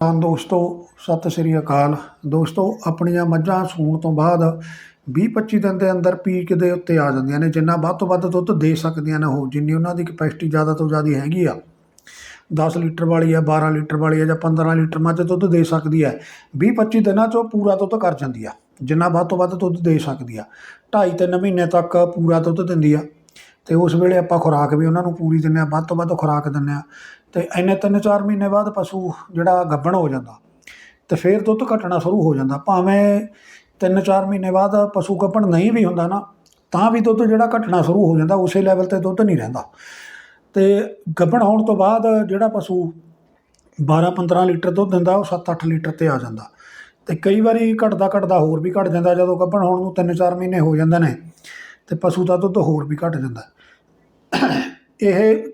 ਤਾਂ ਦੋਸਤੋ, ਸਤਿ ਸ੍ਰੀ ਅਕਾਲ। ਦੋਸਤੋ, ਆਪਣੀਆਂ ਮੱਝਾਂ ਸੂਣ ਤੋਂ ਬਾਅਦ 20-25 ਦਿਨ ਦੇ ਅੰਦਰ ਪੀਕ ਦੇ ਉੱਤੇ ਆ ਜਾਂਦੀਆਂ ਨੇ, ਜਿੰਨਾ ਵੱਧ ਤੋਂ ਵੱਧ ਦੁੱਧ ਦੇ ਸਕਦੀਆਂ ਨੇ ਉਹ, ਜਿੰਨੀ ਉਹਨਾਂ ਦੀ ਕਪੈਸਿਟੀ ਜ਼ਿਆਦਾ ਤੋਂ ਜ਼ਿਆਦਾ ਹੈਗੀ ਆ। 10 ਲੀਟਰ ਵਾਲੀ ਆ 12 ਲੀਟਰ ਵਾਲੀ ਆ ਜਾਂ 15 ਲੀਟਰ ਮੱਝ ਦੁੱਧ ਦੇ ਸਕਦੀ ਹੈ 20-25 ਦਿਨਾਂ 'ਚ ਉਹ ਪੂਰਾ ਦੁੱਧ ਕਰ ਜਾਂਦੀ ਆ, ਜਿੰਨਾ ਵੱਧ ਤੋਂ ਵੱਧ ਦੁੱਧ ਦੇ ਸਕਦੀ ਆ। 2.5-3 ਮਹੀਨੇ ਤੱਕ ਪੂਰਾ ਦੁੱਧ ਦਿੰਦੀ ਆ, ਤੇ ਉਸ ਵੇਲੇ ਆਪਾਂ ਖੁਰਾਕ ਵੀ ਉਹਨਾਂ ਨੂੰ ਪੂਰੀ ਦਿੰਦੇ ਆ, ਵੱਧ ਤੋਂ ਵੱਧ ਖੁਰਾਕ ਦਿੰਦੇ ਆ। ਤੇ ਇੰਨੇ ਤਿੰਨ ਚਾਰ ਮਹੀਨੇ ਬਾਅਦ ਪਸ਼ੂ ਜਿਹੜਾ ਗੱਭਣ ਹੋ ਜਾਂਦਾ ਤੇ ਫਿਰ ਦੁੱਧ ਘਟਣਾ ਸ਼ੁਰੂ ਹੋ ਜਾਂਦਾ। ਭਾਵੇਂ ਤਿੰਨ ਚਾਰ ਮਹੀਨੇ ਬਾਅਦ ਪਸ਼ੂ ਗੱਭਣ ਨਹੀਂ ਵੀ ਹੁੰਦਾ ਨਾ, ਤਾਂ ਵੀ ਦੁੱਧ ਜਿਹੜਾ ਘਟਣਾ ਸ਼ੁਰੂ ਹੋ ਜਾਂਦਾ, ਉਸੇ ਲੈਵਲ ਤੇ ਦੁੱਧ ਨਹੀਂ ਰਹਿੰਦਾ। ਤੇ ਗੱਭਣ ਹੋਣ ਤੋਂ ਬਾਅਦ ਜਿਹੜਾ ਪਸ਼ੂ 12-15 ਲੀਟਰ ਦੁੱਧ ਦਿੰਦਾ, ਉਹ 7-8 ਲੀਟਰ ਤੇ ਆ ਜਾਂਦਾ। ਤੇ ਕਈ ਵਾਰੀ ਘਟਦਾ ਘਟਦਾ ਹੋਰ ਵੀ ਘਟ ਜਾਂਦਾ, ਜਦੋਂ ਗੱਭਣ ਹੋਣ ਨੂੰ 3-4 ਮਹੀਨੇ ਹੋ ਜਾਂਦੇ ਨੇ, ਤੇ ਪਸ਼ੂ ਦਾ ਦੁੱਧ ਹੋਰ ਵੀ ਘਟ ਜਾਂਦਾ। ਇਹ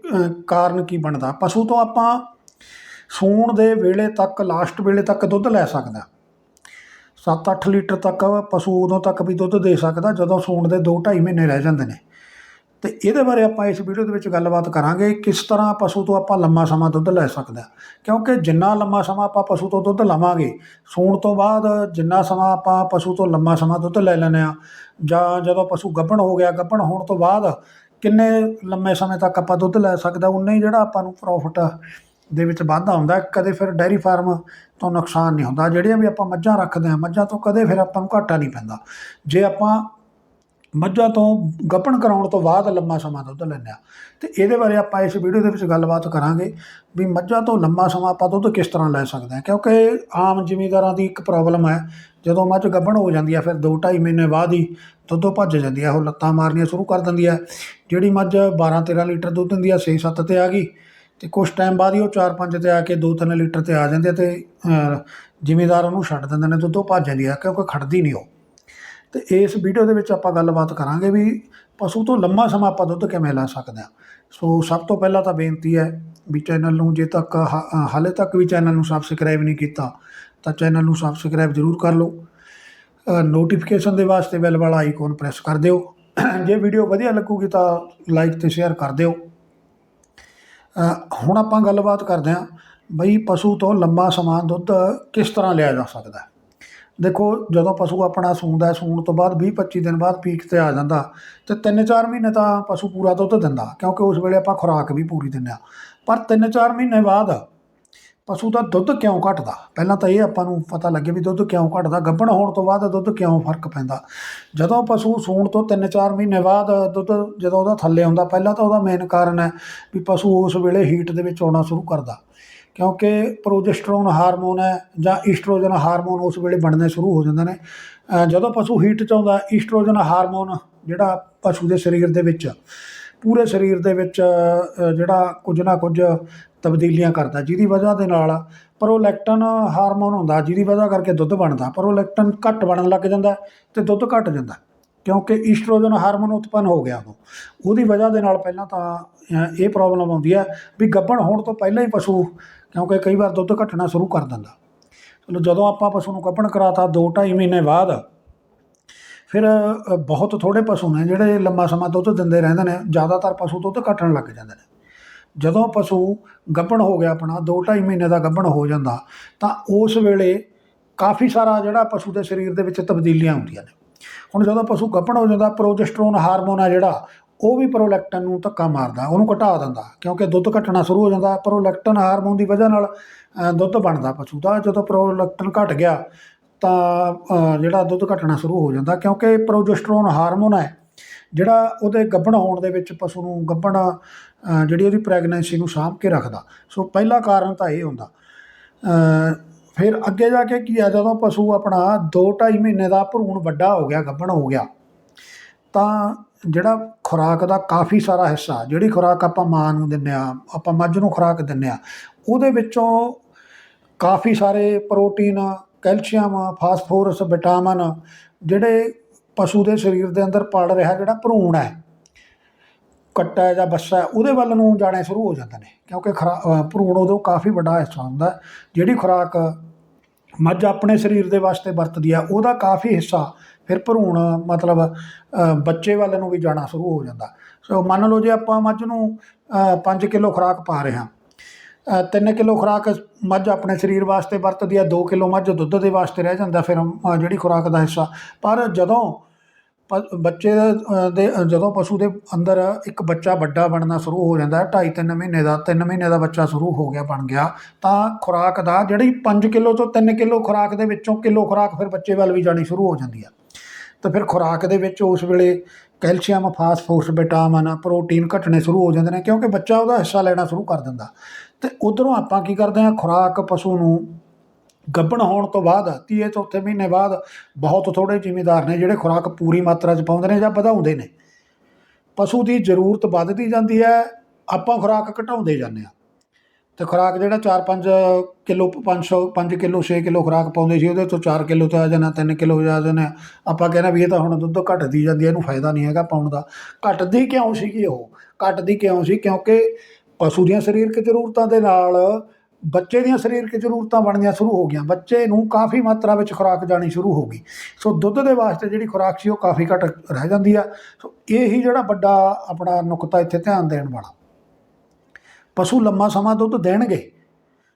ਕਾਰਨ ਕੀ ਬਣਦਾ? ਪਸ਼ੂ ਤੋਂ ਆਪਾਂ ਸੂਣ ਦੇ ਵੇਲੇ ਤੱਕ ਲਾਸਟ ਵੇਲੇ ਤੱਕ ਦੁੱਧ ਲੈ ਸਕਦਾ। 7-8 ਲੀਟਰ ਤੱਕ ਪਸ਼ੂ ਉਦੋਂ ਤੱਕ ਵੀ ਦੁੱਧ ਦੇ ਸਕਦਾ, ਜਦੋਂ ਸੂਣ ਦੇ 2-2.5 ਮਹੀਨੇ ਰਹਿ ਜਾਂਦੇ ਨੇ। ਤੇ ਇਹਦੇ ਬਾਰੇ ਆਪਾਂ ਇਸ ਵੀਡੀਓ ਦੇ ਵਿੱਚ ਗੱਲਬਾਤ ਕਰਾਂਗੇ, ਕਿਸ ਤਰ੍ਹਾਂ ਪਸ਼ੂ ਤੋਂ ਆਪਾਂ ਲੰਮਾ ਸਮਾਂ ਦੁੱਧ ਲੈ ਸਕਦੇ। ਹਾਂ ਕਿਉਂਕਿ ਜਿੰਨਾ ਲੰਮਾ ਸਮਾਂ ਆਪਾਂ ਪਸ਼ੂ ਤੋਂ ਦੁੱਧ ਲਵਾਂਗੇ, ਸੂਣ ਤੋਂ ਬਾਅਦ ਜਿੰਨਾ ਸਮਾਂ ਆਪਾਂ ਪਸ਼ੂ ਤੋਂ ਲੰਮਾ ਸਮਾਂ ਦੁੱਧ ਲੈ ਲੈਂਦੇ ਆ ਜਾਂ ਜਦੋਂ ਪਸ਼ੂ ਗੱਭਣ ਹੋ ਗਿਆ, ਗੱਭਣ ਹੋਣ ਤੋਂ ਬਾਅਦ ਕਿੰਨੇ ਲੰਮੇ ਸਮੇਂ ਤੱਕ ਆਪਾਂ ਦੁੱਧ ਲੈ ਸਕਦਾ, ਉਨਾ ਹੀ ਜਿਹੜਾ ਆਪਾਂ ਨੂੰ ਪ੍ਰੋਫਿਟ ਦੇ ਵਿੱਚ ਵਾਧਾ ਹੁੰਦਾ ਕਦੇ ਫਿਰ ਡੈਰੀ ਫਾਰਮ ਤੋਂ ਨੁਕਸਾਨ ਨਹੀਂ ਹੁੰਦਾ। ਜਿਹੜੀਆਂ ਵੀ ਆਪਾਂ ਮੱਝਾਂ ਰੱਖਦੇ ਹਾਂ, ਮੱਝਾਂ ਤੋਂ ਕਦੇ ਫਿਰ ਆਪਾਂ ਨੂੰ ਘਾਟਾ ਨਹੀਂ ਪੈਂਦਾ। ਜੇ ਆਪਾਂ ਮੱਝਾਂ ਤੋਂ ਗੱਪਣ ਕਰਾਉਣ ਤੋਂ ਬਾਅਦ ਲੰਮਾ ਸਮਾਂ ਦੁੱਧ ਲੈਂਦੇ ਆ ਤੇ ਇਹਦੇ ਬਾਰੇ ਆਪਾਂ ਇਸ ਵੀਡੀਓ ਦੇ ਵਿੱਚ ਗੱਲਬਾਤ ਕਰਾਂਗੇ ਵੀ ਮੱਝਾਂ ਤੋਂ ਲੰਮਾ ਸਮਾਂ ਆਪਾਂ ਦੁੱਧ ਕਿਸ ਤਰ੍ਹਾਂ ਲੈ ਸਕਦੇ ਹਾਂ। ਕਿਉਂਕਿ ਆਮ ਜ਼ਿਮੀਂਦਾਰਾਂ ਦੀ ਇੱਕ ਪ੍ਰੋਬਲਮ ਹੈ ਜਦੋਂ ਮੱਝ ਗੱਭਣ ਹੋ ਜਾਂਦੀ ਹੈ ਫਿਰ 2-2.5 ਮਹੀਨੇ ਬਾਅਦ ਹੀ ਦੁੱਧੋਂ ਭੱਜ ਜਾਂਦੀ ਹੈ ਉਹ ਲੱਤਾਂ ਮਾਰਨੀਆਂ ਸ਼ੁਰੂ ਕਰ ਦਿੰਦੀ ਹੈ ਜਿਹੜੀ ਮੱਝ 12-13 ਲੀਟਰ ਦੁੱਧ ਦਿੰਦੀ ਹੈ 6-7 ਤੇ ਆ ਗਈ ਤੇ ਕੁਝ ਟਾਈਮ ਬਾਅਦ ਹੀ ਉਹ 4-5 ਤੇ ਆ ਕੇ 2-3 ਲੀਟਰ ਤੇ ਆ ਜਾਂਦੇ ਆ ਤੇ ਜ਼ਿਮੀਦਾਰ ਉਹਨੂੰ ਛੱਡ ਦਿੰਦੇ ਨੇ, ਦੁੱਧੋਂ ਭੱਜ ਜਾਂਦੀ ਹੈ ਕਿਉਂਕਿ ਖੜਦੀ ਨਹੀਂ ਉਹ। ਤੇ ਇਸ ਵੀਡੀਓ ਦੇ ਵਿੱਚ ਆਪਾਂ ਗੱਲਬਾਤ ਕਰਾਂਗੇ ਵੀ ਪਸ਼ੂ ਤੋਂ ਲੰਮਾ ਸਮਾਂ ਆਪਾਂ ਦੁੱਧ ਕਿਵੇਂ ਲੈ ਸਕਦੇ ਹਾਂ ਸੋ ਸਭ ਤੋਂ ਪਹਿਲਾਂ ਤਾਂ ਬੇਨਤੀ ਹੈ ਵੀ ਚੈਨਲ ਨੂੰ ਜੇ ਤੱਕ ਹ- ਹਾਲੇ ਤੱਕ ਵੀ ਚੈਨਲ ਨੂੰ ਸਬਸਕ੍ਰਾਈਬ ਨਹੀਂ ਕੀਤਾ ਤਾਂ ਚੈਨਲ ਨੂੰ ਸਬਸਕ੍ਰਾਈਬ ਜ਼ਰੂਰ ਕਰ ਲਓ। ਨੋਟੀਫਿਕੇਸ਼ਨ ਦੇ ਵਾਸਤੇ ਬੈਲ ਵਾਲਾ ਆਈਕਨ ਪ੍ਰੈਸ ਕਰ ਦਿਓ। ਜੇ ਵੀਡੀਓ ਵਧੀਆ ਲੱਗੂਗੀ ਤਾਂ ਲਾਈਕ ਤੇ ਸ਼ੇਅਰ ਕਰ ਦਿਓ। ਹੁਣ ਆਪਾਂ ਗੱਲਬਾਤ ਕਰਦੇ ਹਾਂ ਬਈ ਪਸ਼ੂ ਤੋਂ ਲੰਮਾ ਸਮਾਂ ਦੁੱਧ ਕਿਸ ਤਰ੍ਹਾਂ ਲਿਆ ਜਾ ਸਕਦਾ ਹੈ। ਦੇਖੋ, ਜਦੋਂ ਪਸ਼ੂ ਆਪਣਾ ਸੂੰਦਾ ਸੂਣ ਤੋਂ ਬਾਅਦ 20-25 ਦਿਨ ਬਾਅਦ ਪੀਕ ਤੇ ਆ ਜਾਂਦਾ ਤੇ 3-4 ਮਹੀਨੇ ਤਾਂ ਪਸ਼ੂ ਪੂਰਾ ਦੁੱਧ ਦਿੰਦਾ ਕਿਉਂਕਿ ਉਸ ਵੇਲੇ ਆਪਾਂ ਖੁਰਾਕ ਵੀ ਪੂਰੀ ਦਿੰਦੇ ਆ ਪਰ 3-4 ਮਹੀਨੇ ਬਾਅਦ ਪਸ਼ੂ ਦਾ ਦੁੱਧ ਕਿਉਂ ਘਟਦਾ? ਪਹਿਲਾਂ ਤਾਂ ਇਹ ਆਪਾਂ ਨੂੰ ਪਤਾ ਲੱਗੇ ਵੀ ਦੁੱਧ ਕਿਉਂ ਘਟਦਾ। ਗੱਭਣ ਹੋਣ ਤੋਂ ਬਾਅਦ ਦੁੱਧ ਕਿਉਂ ਫ਼ਰਕ ਪੈਂਦਾ? ਜਦੋਂ ਪਸ਼ੂ ਸੂਣ ਤੋਂ 3-4 ਮਹੀਨੇ ਬਾਅਦ ਦੁੱਧ ਜਦੋਂ ਉਹਦਾ ਥੱਲੇ ਹੁੰਦਾ, ਪਹਿਲਾਂ ਤਾਂ ਉਹਦਾ ਮੇਨ ਕਾਰਨ ਹੈ ਵੀ ਪਸ਼ੂ ਉਸ ਵੇਲੇ ਹੀਟ ਦੇ ਵਿੱਚ ਆਉਣਾ ਸ਼ੁਰੂ ਕਰਦਾ। ਕਿਉਂਕਿ ਪ੍ਰੋਜੈਸਟਰੋਨ ਹਾਰਮੋਨ ਹੈ ਜਾਂ ਈਸਟ੍ਰੋਜਨ ਹਾਰਮੋਨ ਉਸ ਵੇਲੇ ਬਣਨੇ ਸ਼ੁਰੂ ਹੋ ਜਾਂਦੇ ਨੇ। ਜਦੋਂ ਪਸ਼ੂ ਹੀਟ 'ਚ ਆਉਂਦਾ ਈਸਟ੍ਰੋਜਨ ਹਾਰਮੋਨ ਜਿਹੜਾ ਪਸ਼ੂ ਦੇ ਸਰੀਰ ਦੇ ਵਿੱਚ, ਪੂਰੇ ਸਰੀਰ ਦੇ ਵਿੱਚ ਜਿਹੜਾ ਕੁਝ ਨਾ ਕੁਝ ਤਬਦੀਲੀਆਂ ਕਰਦਾ, ਜਿਹਦੀ ਵਜ੍ਹਾ ਦੇ ਨਾਲ ਪ੍ਰੋਲੈਕਟਨ ਹਾਰਮੋਨ ਹੁੰਦਾ, ਜਿਹਦੀ ਵਜ੍ਹਾ ਕਰਕੇ ਦੁੱਧ ਬਣਦਾ ਪ੍ਰੋਲੈਕਟਨ ਘੱਟ ਬਣਨ ਲੱਗ ਜਾਂਦਾ ਤੇ ਦੁੱਧ ਘਟ ਜਾਂਦਾ, ਕਿਉਂਕਿ ਈਸਟ੍ਰੋਜਨ ਹਾਰਮੋਨ ਉਤਪੰਨ ਹੋ ਗਿਆ ਉਦੋਂ। ਉਹਦੀ ਵਜ੍ਹਾ ਦੇ ਨਾਲ ਪਹਿਲਾਂ ਤਾਂ ਇਹ ਪ੍ਰੋਬਲਮ ਆਉਂਦੀ ਹੈ ਵੀ ਗੱਭਣ ਹੋਣ ਤੋਂ ਪਹਿਲਾਂ ਹੀ ਪਸ਼ੂ, ਕਿਉਂਕਿ ਕਈ ਵਾਰ ਦੁੱਧ ਘਟਣਾ ਸ਼ੁਰੂ ਕਰ ਦਿੰਦਾ। ਚਲੋ ਜਦੋਂ ਆਪਾਂ ਪਸ਼ੂ ਨੂੰ ਗੱਭਣ ਕਰਾਤਾ 2-2.5 ਮਹੀਨੇ ਬਾਅਦ, ਫਿਰ ਬਹੁਤ ਥੋੜੇ ਪਸ਼ੂ ਨੇ ਜਿਹੜੇ ਲੰਮਾ ਸਮਾਂ ਦੁੱਧ ਦਿੰਦੇ ਰਹਿੰਦੇ ਨੇ, ਜ਼ਿਆਦਾਤਰ ਪਸ਼ੂ ਦੁੱਧ ਘਟਣ ਲੱਗ ਜਾਂਦੇ ਨੇ। ਜਦੋਂ ਪਸ਼ੂ ਗੱਭਣ ਹੋ ਗਿਆ ਆਪਣਾ 2-2.5 ਮਹੀਨੇ ਦਾ ਗੱਭਣ ਹੋ ਜਾਂਦਾ, ਤਾਂ ਉਸ ਵੇਲੇ ਕਾਫੀ ਸਾਰਾ ਜਿਹੜਾ ਪਸ਼ੂ ਦੇ ਸਰੀਰ ਦੇ ਵਿੱਚ ਤਬਦੀਲੀਆਂ ਹੁੰਦੀਆਂ ਨੇ। ਹੁਣ ਜਦੋਂ ਪਸ਼ੂ ਗੱਭਣ ਹੋ ਜਾਂਦਾ, ਪ੍ਰੋਜੈਸਟਰੋਨ ਹਾਰਮੋਨ ਆ ਜਿਹੜਾ, ਉਹ ਵੀ ਪ੍ਰੋਲੈਕਟਨ ਨੂੰ ਧੱਕਾ ਮਾਰਦਾ, ਉਹਨੂੰ ਘਟਾ ਦਿੰਦਾ, ਕਿਉਂਕਿ ਦੁੱਧ ਘਟਣਾ ਸ਼ੁਰੂ ਹੋ ਜਾਂਦਾ, ਪ੍ਰੋਲੈਕਟਨ ਹਾਰਮੋਨ ਦੀ ਵਜ੍ਹਾ ਨਾਲ ਦੁੱਧ ਬਣਦਾ ਪਸ਼ੂ ਦਾ। ਜਦੋਂ ਪ੍ਰੋਲੈਕਟਨ ਘਟ ਗਿਆ, ਤਾਂ ਜਿਹੜਾ ਦੁੱਧ ਘਟਣਾ ਸ਼ੁਰੂ ਹੋ ਜਾਂਦਾ, ਕਿਉਂਕਿ ਪ੍ਰੋਜੈਸਟਰੋਨ ਹਾਰਮੋਨ ਹੈ ਜਿਹੜਾ ਉਹਦੇ ਗੱਭਣ ਹੋਣ ਦੇ ਵਿੱਚ ਪਸ਼ੂ ਨੂੰ ਗੱਭਣ ਜਿਹੜੀ ਉਹਦੀ ਪ੍ਰੈਗਨੈਂਸੀ ਨੂੰ ਸਾਂਭ ਕੇ ਰੱਖਦਾ। ਸੋ ਪਹਿਲਾ ਕਾਰਨ ਤਾਂ ਇਹ ਹੁੰਦਾ। ਫਿਰ ਅੱਗੇ ਜਾ ਕੇ ਕੀ ਆ, ਜਦੋਂ ਪਸ਼ੂ ਆਪਣਾ 2-2.5 ਮਹੀਨੇ ਦਾ ਭਰੂਣ ਵੱਡਾ ਹੋ ਗਿਆ, ਗੱਭਣ ਹੋ ਗਿਆ, ਤਾਂ ਜਿਹੜਾ ਖੁਰਾਕ ਦਾ ਕਾਫੀ ਸਾਰਾ ਹਿੱਸਾ, ਜਿਹੜੀ ਖੁਰਾਕ ਆਪਾਂ ਮਾਂ ਨੂੰ ਦਿੰਨੇ ਆ, ਆਪਾਂ ਮੱਝ ਨੂੰ ਖੁਰਾਕ ਦਿੰਨੇ ਆ, ਉਹਦੇ ਵਿੱਚੋਂ ਕਾਫੀ ਸਾਰੇ ਪ੍ਰੋਟੀਨ, ਕੈਲਸ਼ੀਅਮ, ਫਾਸਫੋਰਸ, ਵਿਟਾਮਿਨ, ਜਿਹੜੇ ਪਸ਼ੂ ਦੇ ਸਰੀਰ ਦੇ ਅੰਦਰ ਪੜ ਰਿਹਾ ਜਿਹੜਾ ਭਰੂਣ ਹੈ, ਕੱਟਾ ਜਾਂ ਬੱਸਾ ਉਹਦੇ ਵੱਲ ਨੂੰ ਜਾਣੇ ਸ਼ੁਰੂ ਹੋ ਜਾਂਦੇ ਨੇ, ਕਿਉਂਕਿ ਖਰਾ ਭਰੂਣ ਉਦੋਂ ਕਾਫੀ ਵੱਡਾ ਹਿੱਸਾ ਹੁੰਦਾ ਜਿਹੜੀ ਖੁਰਾਕ ਮੱਝ ਆਪਣੇ ਸਰੀਰ ਦੇ ਵਾਸਤੇ ਵਰਤਦੀ ਆ ਉਹਦਾ ਕਾਫੀ ਹਿੱਸਾ ਫਿਰ ਭਰੂਣ, ਮਤਲਬ ਬੱਚੇ ਵੱਲ ਨੂੰ ਵੀ ਜਾਣਾ ਸ਼ੁਰੂ ਹੋ ਜਾਂਦਾ। ਸੋ ਮੰਨ ਲਓ ਜੇ ਆਪਾਂ ਮੱਝ ਨੂੰ 5 ਕਿਲੋ ਖੁਰਾਕ ਪਾ ਰਹੇ ਹਾਂ 3 ਕਿਲੋ ਖੁਰਾਕ ਮੱਝ ਆਪਣੇ ਸਰੀਰ ਵਾਸਤੇ ਵਰਤਦੀ ਹੈ 2 ਕਿਲੋ ਮੱਝ ਦੁੱਧ ਦੇ ਵਾਸਤੇ ਰਹਿ ਜਾਂਦਾ ਫਿਰ ਜਿਹੜੀ ਖੁਰਾਕ ਦਾ ਹਿੱਸਾ, ਪਰ ਜਦੋਂ ਪ- ਬੱਚੇ ਦੇ ਜਦੋਂ ਪਸ਼ੂ ਦੇ ਅੰਦਰ ਇੱਕ ਬੱਚਾ ਵੱਡਾ ਬਣਨਾ ਸ਼ੁਰੂ ਹੋ ਜਾਂਦਾ, ਢਾਈ ਤਿੰਨ ਮਹੀਨੇ ਦਾ, ਤਿੰਨ ਮਹੀਨੇ ਦਾ ਬੱਚਾ ਸ਼ੁਰੂ ਹੋ ਗਿਆ, ਬਣ ਗਿਆ, ਤਾਂ ਖੁਰਾਕ ਦਾ ਜਿਹੜੀ 5 ਕਿਲੋ ਤੋਂ 3 ਕਿਲੋ ਖੁਰਾਕ ਦੇ ਵਿੱਚੋਂ ਕਿਲੋ ਖੁਰਾਕ ਫਿਰ ਬੱਚੇ ਵੱਲ ਵੀ ਜਾਣੀ ਸ਼ੁਰੂ ਹੋ ਜਾਂਦੀ ਆ। ਤਾਂ ਫਿਰ ਖੁਰਾਕ ਦੇ ਵਿੱਚ ਉਸ ਵੇਲੇ ਕੈਲਸ਼ੀਅਮ, ਫਾਸਫੋਰਸ, ਵਿਟਾਮਿਨ, ਪ੍ਰੋਟੀਨ ਘਟਣੇ ਸ਼ੁਰੂ ਹੋ ਜਾਂਦੇ ਨੇ, ਕਿਉਂਕਿ ਬੱਚਾ ਉਹਦਾ ਹਿੱਸਾ ਲੈਣਾ ਸ਼ੁਰੂ ਕਰ ਦਿੰਦਾ। ਤੇ ਉਧਰੋਂ ਆਪਾਂ ਕੀ ਕਰਦੇ ਹਾਂ, ਖੁਰਾਕ ਪਸ਼ੂ ਨੂੰ ਗੱਬਣ ਹੋਣ ਤੋਂ ਬਾਅਦ, ਤੀਏ ਚੌਥੇ ਮਹੀਨੇ ਬਾਅਦ ਬਹੁਤ ਥੋੜੇ ਜ਼ਿਮੀਦਾਰ ਨੇ ਜਿਹੜੇ ਖੁਰਾਕ ਪੂਰੀ ਮਾਤਰਾ 'ਚ ਪਾਉਂਦੇ ਨੇ ਜਾਂ ਵਧਾਉਂਦੇ ਨੇ। ਪਸ਼ੂ ਦੀ ਜ਼ਰੂਰਤ ਵੱਧਦੀ ਜਾਂਦੀ ਹੈ, ਆਪਾਂ ਖੁਰਾਕ ਘਟਾਉਂਦੇ ਜਾਂਦੇ ਆ ਤੇ ਖੁਰਾਕ ਜਿਹੜਾ 4-5 ਕਿਲੋ 500 5 ਕਿਲੋ 6 ਕਿਲੋ ਖੁਰਾਕ ਪਾਉਂਦੇ ਸੀ, ਉਹਦੇ ਤੋਂ 4 ਕਿਲੋ ਤੇ ਆ ਜਾਣਾ 3 ਕਿਲੋ ਆ ਜਾਣਾ ਆਪਾਂ ਕਹਿੰਦਾ ਵੀ ਇਹ ਤਾਂ ਹੁਣ ਦੁੱਧ ਘਟਦੀ ਜਾਂਦੀ ਹੈ, ਇਹਨੂੰ ਫਾਇਦਾ ਨਹੀਂ ਹੈਗਾ ਪਾਉਣ ਦਾ। ਘਟਦੀ ਕਿਉਂ ਸੀਗੀ ਉਹ? ਘਟਦੀ ਕਿਉਂ ਸੀ? ਕਿਉਂਕਿ ਪਸ਼ੂ ਦੀਆਂ ਸਰੀਰਕ ਜ਼ਰੂਰਤਾਂ ਦੇ ਨਾਲ ਬੱਚੇ ਦੀਆਂ ਸਰੀਰਕ ਜ਼ਰੂਰਤਾਂ ਬਣਨੀਆਂ ਸ਼ੁਰੂ ਹੋ ਗਈਆਂ। ਬੱਚੇ ਨੂੰ ਕਾਫੀ ਮਾਤਰਾ ਵਿੱਚ ਖੁਰਾਕ ਜਾਣੀ ਸ਼ੁਰੂ ਹੋ ਗਈ। ਸੋ ਦੁੱਧ ਦੇ ਵਾਸਤੇ ਜਿਹੜੀ ਖੁਰਾਕ ਸੀ ਉਹ ਕਾਫੀ ਘੱਟ ਰਹਿ ਜਾਂਦੀ ਆ। ਸੋ ਇਹੀ ਜਿਹੜਾ ਵੱਡਾ ਆਪਣਾ ਨੁਕਤਾ ਇੱਥੇ ਧਿਆਨ ਦੇਣ ਵਾਲਾ। ਪਸ਼ੂ ਲੰਮਾ ਸਮਾਂ ਦੁੱਧ ਦੇਣਗੇ।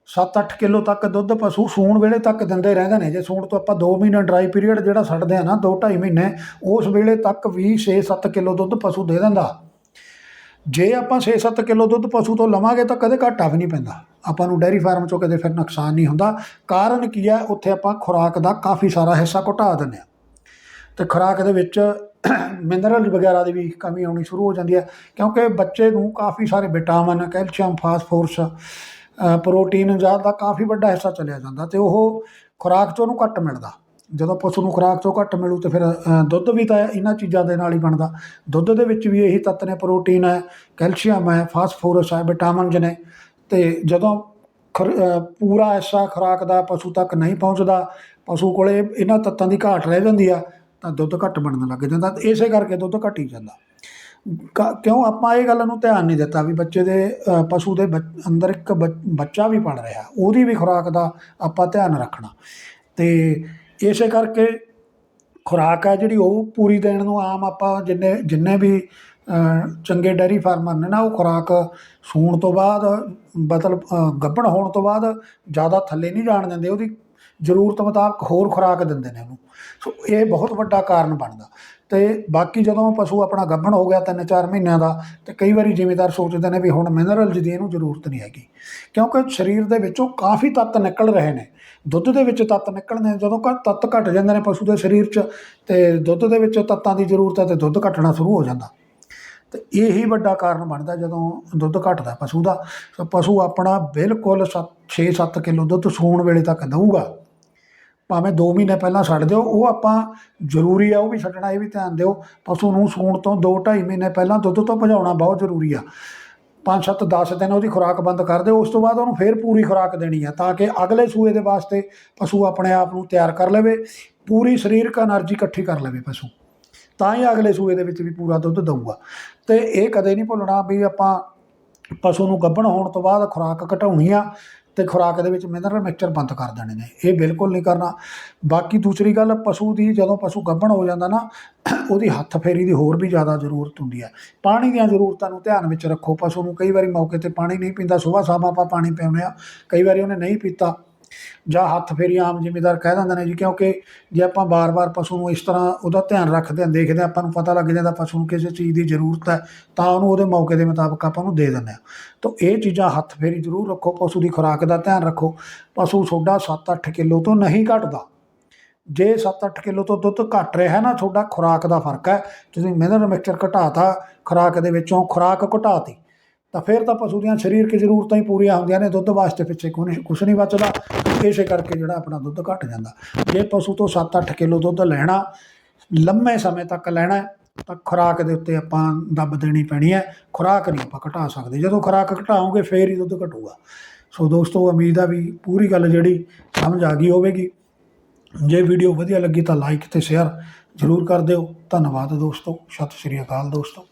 7-8 ਕਿਲੋ ਤੱਕ ਦੁੱਧ ਪਸ਼ੂ ਸੂਣ ਵੇਲੇ ਤੱਕ ਦਿੰਦੇ ਰਹਿੰਦੇ ਨੇ। ਜੇ ਸੂਣ ਤੋਂ ਆਪਾਂ 2 ਮਹੀਨੇ ਡਰਾਈ ਪੀਰੀਅਡ ਜਿਹੜਾ ਛੱਡਦੇ ਆ ਨਾ 2-2.5 ਮਹੀਨੇ, ਉਸ ਵੇਲੇ ਤੱਕ ਵੀ 6-7 ਕਿਲੋ ਦੁੱਧ ਪਸ਼ੂ ਦੇ ਦਿੰਦਾ। ਜੇ ਆਪਾਂ 6-7 ਕਿਲੋ ਦੁੱਧ ਪਸ਼ੂ ਤੋਂ ਲਵਾਂਗੇ ਤਾਂ ਕਦੇ ਘਾਟਾ ਵੀ ਨਹੀਂ ਪੈਂਦਾ। ਆਪਾਂ ਨੂੰ ਡੈਰੀ ਫਾਰਮ ਚੋਂ ਕਦੇ ਫਿਰ ਨੁਕਸਾਨ ਨਹੀਂ ਹੁੰਦਾ। ਕਾਰਨ ਕੀ ਹੈ? ਉੱਥੇ ਆਪਾਂ ਖੁਰਾਕ ਦਾ ਕਾਫੀ ਸਾਰਾ ਹਿੱਸਾ ਘਟਾ ਦਿੰਦੇ ਆ ਤੇ ਖੁਰਾਕ ਦੇ ਵਿੱਚ ਮਿਨਰਲ ਵਗੈਰਾ ਦੀ ਵੀ ਕਮੀ ਆਉਣੀ ਸ਼ੁਰੂ ਹੋ ਜਾਂਦੀ ਹੈ, ਕਿਉਂਕਿ ਬੱਚੇ ਨੂੰ ਕਾਫੀ ਸਾਰੇ ਵਿਟਾਮਿਨ, ਕੈਲਸ਼ੀਅਮ, ਫਾਸਫੋਰਸ ਪ੍ਰੋਟੀਨ ਜਾਂ ਦਾ ਕਾਫੀ ਵੱਡਾ ਹਿੱਸਾ ਚਲਿਆ ਜਾਂਦਾ ਤੇ ਉਹ ਖੁਰਾਕ ਚੋਂ ਉਹਨੂੰ ਘੱਟ ਮਿਲਦਾ। ਜਦੋਂ ਪਸ਼ੂ ਨੂੰ ਖੁਰਾਕ ਚੋਂ ਘੱਟ ਮਿਲੂ ਤੇ ਫਿਰ ਦੁੱਧ ਵੀ ਤਾਂ ਇਹਨਾਂ ਚੀਜ਼ਾਂ ਦੇ ਨਾਲ ਹੀ ਬਣਦਾ। ਦੁੱਧ ਦੇ ਵਿੱਚ ਵੀ ਇਹੀ ਤੱਤ ਨੇ, ਪ੍ਰੋਟੀਨ ਹੈ, ਕੈਲਸ਼ੀਅਮ ਹੈ, ਫਾਸਫੋਰਸ ਹੈ ਵਿਟਾਮਿਨਸ ਨੇ। ਤੇ ਜਦੋਂ ਖੁਰ- ਪੂਰਾ ਐਸਾ ਖੁਰਾਕ ਦਾ ਪਸ਼ੂ ਤੱਕ ਨਹੀਂ ਪਹੁੰਚਦਾ, ਪਸ਼ੂ ਕੋਲੇ ਇਹਨਾਂ ਤੱਤਾਂ ਦੀ ਘਾਟ ਰਹਿ ਜਾਂਦੀ ਆ, ਤਾਂ ਦੁੱਧ ਘੱਟ ਬਣਨ ਲੱਗ ਜਾਂਦਾ, ਤੇ ਇਸੇ ਕਰਕੇ ਦੁੱਧ ਘੱਟ ਹੀ ਜਾਂਦਾ। ਕ- ਕਿਉਂ ਆਪਾਂ ਇਹ ਗੱਲ ਨੂੰ ਧਿਆਨ ਨਹੀਂ ਦਿੱਤਾ ਵੀ ਬੱਚੇ ਦੇ ਪਸ਼ੂ ਦੇ ਬੱਚ- ਅੰਦਰ ਇੱਕ ਬੱਚ- ਬੱਚਾ ਵੀ ਪੜ ਰਿਹਾ, ਉਹਦੀ ਵੀ ਖੁਰਾਕ ਦਾ ਆਪਾਂ ਧਿਆਨ ਰੱਖਣਾ। ਤੇ ਇਸੇ ਕਰਕੇ ਖੁਰਾਕ ਹੈ ਜਿਹੜੀ, ਉਹ ਪੂਰੀ ਦੇਣ ਨੂੰ ਆਮ ਆਪਾਂ ਜਿੰਨੇ ਜਿੰਨੇ ਵੀ ਚੰਗੇ ਡੈਰੀ ਫਾਰਮਰ ਨੇ ਨਾ ਉਹ ਖੁਰਾਕ ਸੂਣ ਤੋਂ ਬਾਅਦ ਮਤਲਬ ਅ, ਗੱਭਣ ਹੋਣ ਤੋਂ ਬਾਅਦ ਜ਼ਿਆਦਾ ਥੱਲੇ ਨਹੀਂ ਜਾਣ ਦਿੰਦੇ ਉਹਦੀ ਜ਼ਰੂਰਤ ਮੁਤਾਬਕ ਹੋਰ ਖੁਰਾਕ ਦਿੰਦੇ ਨੇ ਉਹਨੂੰ। ਸੋ ਇਹ ਬਹੁਤ ਵੱਡਾ ਕਾਰਨ ਬਣਦਾ। ਤੇ ਬਾਕੀ ਜਦੋਂ ਪਸ਼ੂ ਆਪਣਾ ਗੱਭਣ ਹੋ ਗਿਆ ਤਿੰਨ ਚਾਰ ਮਹੀਨਿਆਂ ਦਾ ਤੇ ਕਈ ਵਾਰੀ ਜ਼ਿਮੀਦਾਰ ਸੋਚਦੇ ਨੇ ਵੀ ਹੁਣ ਮਿਨਰਲਜ਼ ਦੀ ਇਹਨੂੰ ਜ਼ਰੂਰਤ ਨਹੀਂ ਹੈਗੀ। ਕਿਉਂਕਿ ਸਰੀਰ ਦੇ ਵਿੱਚੋਂ ਕਾਫੀ ਤੱਤ ਨਿਕਲ ਰਹੇ ਨੇ। ਦੁੱਧ ਦੇ ਵਿੱਚ ਤੱਤ ਨਿਕਲਣੇ ਜਦੋਂ ਘ ਤੱਤ ਘਟ ਜਾਂਦੇ ਨੇ ਪਸ਼ੂ ਦੇ ਸਰੀਰ 'ਚ ਤੇ ਦੁੱਧ ਦੇ ਵਿੱਚ ਤੱਤਾਂ ਦੀ ਜ਼ਰੂਰਤ ਹੈ ਤੇ ਦੁੱਧ ਘਟਣਾ ਸ਼ੁਰੂ ਹੋ ਜਾਂਦਾ। ਤੇ ਇਹੀ ਵੱਡਾ ਕਾਰਨ ਬਣਦਾ ਜਦੋਂ ਦੁੱਧ ਘਟਦਾ ਪਸ਼ੂ ਦਾ। ਸੋ ਪਸ਼ੂ ਆਪਣਾ ਬਿਲਕੁਲ 6-7 ਕਿਲੋ ਦੁੱਧ ਸੂਣ ਵੇਲੇ ਤੱਕ ਦੇਊਗਾ। ਭਾਵੇਂ 2 ਮਹੀਨੇ ਪਹਿਲਾਂ ਛੱਡ ਦਿਓ, ਉਹ ਆਪਾਂ ਜ਼ਰੂਰੀ ਆ, ਉਹ ਵੀ ਛੱਡਣਾ ਇਹ ਵੀ ਧਿਆਨ ਦਿਓ। ਪਸ਼ੂ ਨੂੰ ਸੂਣ ਤੋਂ 2-2.5 ਮਹੀਨੇ ਪਹਿਲਾਂ ਦੁੱਧ ਤੋਂ ਭਜਾਉਣਾ ਬਹੁਤ ਜ਼ਰੂਰੀ ਆ। 5-7 10 ਦਿਨ ਉਹਦੀ ਖੁਰਾਕ ਬੰਦ ਕਰ ਦਿਓ, ਉਸ ਤੋਂ ਬਾਅਦ ਉਹਨੂੰ ਫੇਰ ਪੂਰੀ ਖੁਰਾਕ ਦੇਣੀ ਆ, ਤਾਂ ਕਿ ਅਗਲੇ ਸੂਏ ਦੇ ਵਾਸਤੇ ਪਸ਼ੂ ਆਪਣੇ ਆਪ ਨੂੰ ਤਿਆਰ ਕਰ ਲਵੇ, ਪੂਰੀ ਸਰੀਰਕ એનર્ਜੀ ਇਕੱਠੀ ਕਰ ਲਵੇ ਪਸ਼ੂ। ਤਾਂ ਹੀ ਅਗਲੇ ਸੂਏ ਦੇ ਵਿੱਚ ਵੀ ਪੂਰਾ ਦੁੱਧ ਦਊਗਾ। ਤੇ ਇਹ ਕਦੇ ਨਹੀਂ ਭੁੱਲਣਾ ਵੀ ਆਪਾਂ ਪਸ਼ੂ ਨੂੰ ਗੱਭਣ ਹੋਣ ਤੋਂ ਬਾਅਦ ਖੁਰਾਕ ਘਟਾਉਣੀ ਆ ਤੇ ਖੁਰਾਕ ਦੇ ਵਿੱਚ ਮਿਨਰਲ ਮਿਕਸਚਰ ਬੰਦ ਕਰ ਦੇਣੇ ਨੇ। ਇਹ ਬਿਲਕੁਲ ਨਹੀਂ ਕਰਨਾ। ਬਾਕੀ ਦੂਸਰੀ ਗੱਲ, ਪਸ਼ੂ ਦੀ ਜਦੋਂ ਪਸ਼ੂ ਗੱਭਣ ਹੋ ਜਾਂਦਾ ਨਾ, ਉਹਦੀ ਹੱਥ ਫੇਰੀ ਦੀ ਹੋਰ ਵੀ ਜ਼ਿਆਦਾ ਜ਼ਰੂਰਤ ਹੁੰਦੀ ਹੈ ਪਾਣੀ ਦੀਆਂ ਜ਼ਰੂਰਤਾਂ ਨੂੰ ਧਿਆਨ ਵਿੱਚ ਰੱਖੋ। ਪਸ਼ੂ ਨੂੰ ਕਈ ਵਾਰੀ ਮੌਕੇ ਤੇ ਪਾਣੀ ਨਹੀਂ ਪੀਂਦਾ, ਸਵੇਰ ਸ਼ਾਮ ਆਪਾਂ ਪਾਣੀ ਪਿਆਉਂਦੇ ਆ ਕਈ ਵਾਰੀ ਉਹਨੇ ਨਹੀਂ ਪੀਤਾ ਜਾਂ ਹੱਥ ਫੇਰੀ ਆਮ ਜ਼ਿਮੀਦਾਰ ਕਹਿ ਦਿੰਦੇ ਨੇ ਜੀ, ਕਿਉਂਕਿ ਜੇ ਆਪਾਂ ਬਾਰ-ਬਾਰ ਪਸ਼ੂ ਨੂੰ ਇਸ ਤਰ੍ਹਾਂ ਉਹਦਾ ਧਿਆਨ ਰੱਖਦੇ ਹਾਂ, ਦੇਖਦੇ ਹਾਂ, ਆਪਾਂ ਨੂੰ ਪਤਾ ਲੱਗ ਜਾਂਦਾ ਪਸ਼ੂ ਨੂੰ ਕਿਸੇ ਚੀਜ਼ ਦੀ ਜ਼ਰੂਰਤ ਹੈ, ਤਾਂ ਉਹਨੂੰ ਉਹਦੇ ਮੌਕੇ ਦੇ ਮੁਤਾਬਕ ਆਪਾਂ ਨੂੰ ਦੇ ਦਿੰਦੇ ਹਾਂ। ਤਾਂ ਇਹ ਚੀਜ਼ਾਂ ਹੱਥ ਫੇਰੀ ਜ਼ਰੂਰ ਰੱਖੋ, ਪਸ਼ੂ ਦੀ ਖੁਰਾਕ ਦਾ ਧਿਆਨ ਰੱਖੋ। ਪਸ਼ੂ ਤੁਹਾਡਾ 7-8 ਕਿਲੋ ਤੋਂ ਨਹੀਂ ਘਟਦਾ। ਜੇ 7-8 ਕਿਲੋ ਤੋਂ ਦੁੱਧ ਘਟ ਰਿਹਾ ਹੈ ਨਾ, ਤੁਹਾਡਾ ਖੁਰਾਕ ਦਾ ਫ਼ਰਕ ਹੈ। ਤੁਸੀਂ ਮਿਨਰਲ ਮਿਕਸਚਰ ਘਟਾਤਾ, ਖੁਰਾਕ ਦੇ ਵਿੱਚੋਂ ਖੁਰਾਕ ਘਟਾਤੀ ਤਾਂ ਫਿਰ ਤਾਂ ਪਸ਼ੂ ਦੀਆਂ ਸਰੀਰਕ ਜ਼ਰੂਰਤਾਂ ਹੀ ਪੂਰੀਆਂ ਹੁੰਦੀਆਂ ਨੇ, ਦੁੱਧ ਵਾਸਤੇ ਪਿੱਛੇ ਕੁਛ ਕੁਛ ਨਹੀਂ ਬਚਦਾ, ਇਸੇ ਕਰਕੇ ਜਿਹੜਾ ਆਪਣਾ ਦੁੱਧ ਘਟ ਜਾਂਦਾ। ਜੇ ਪਸ਼ੂ ਤੋਂ 7-8 ਕਿਲੋ ਦੁੱਧ ਲੈਣਾ, ਲੰਮੇ ਸਮੇਂ ਤੱਕ ਲੈਣਾ ਤਾਂ ਖੁਰਾਕ ਦੇ ਉੱਤੇ ਆਪਾਂ ਦੱਬ ਦੇਣੀ ਪੈਣੀ ਹੈ। ਖੁਰਾਕ ਨਹੀਂ ਆਪਾਂ ਘਟਾ ਸਕਦੇ, ਜਦੋਂ ਖੁਰਾਕ ਘਟਾਓਗੇ, ਫੇਰ ਹੀ ਦੁੱਧ ਘਟੂਗਾ। ਸੋ ਦੋਸਤੋ, ਉਮੀਦ ਆ ਵੀ ਪੂਰੀ ਗੱਲ ਜਿਹੜੀ ਸਮਝ ਆ ਗਈ ਹੋਵੇਗੀ। ਜੇ ਵੀਡੀਓ ਵਧੀਆ ਲੱਗੀ ਤਾਂ ਲਾਈਕ ਤੇ ਸ਼ੇਅਰ ਜ਼ਰੂਰ ਕਰ ਦਿਓ। ਧੰਨਵਾਦ ਦੋਸਤੋ, ਸਤਿ ਸ਼੍ਰੀ ਅਕਾਲ ਦੋਸਤੋ।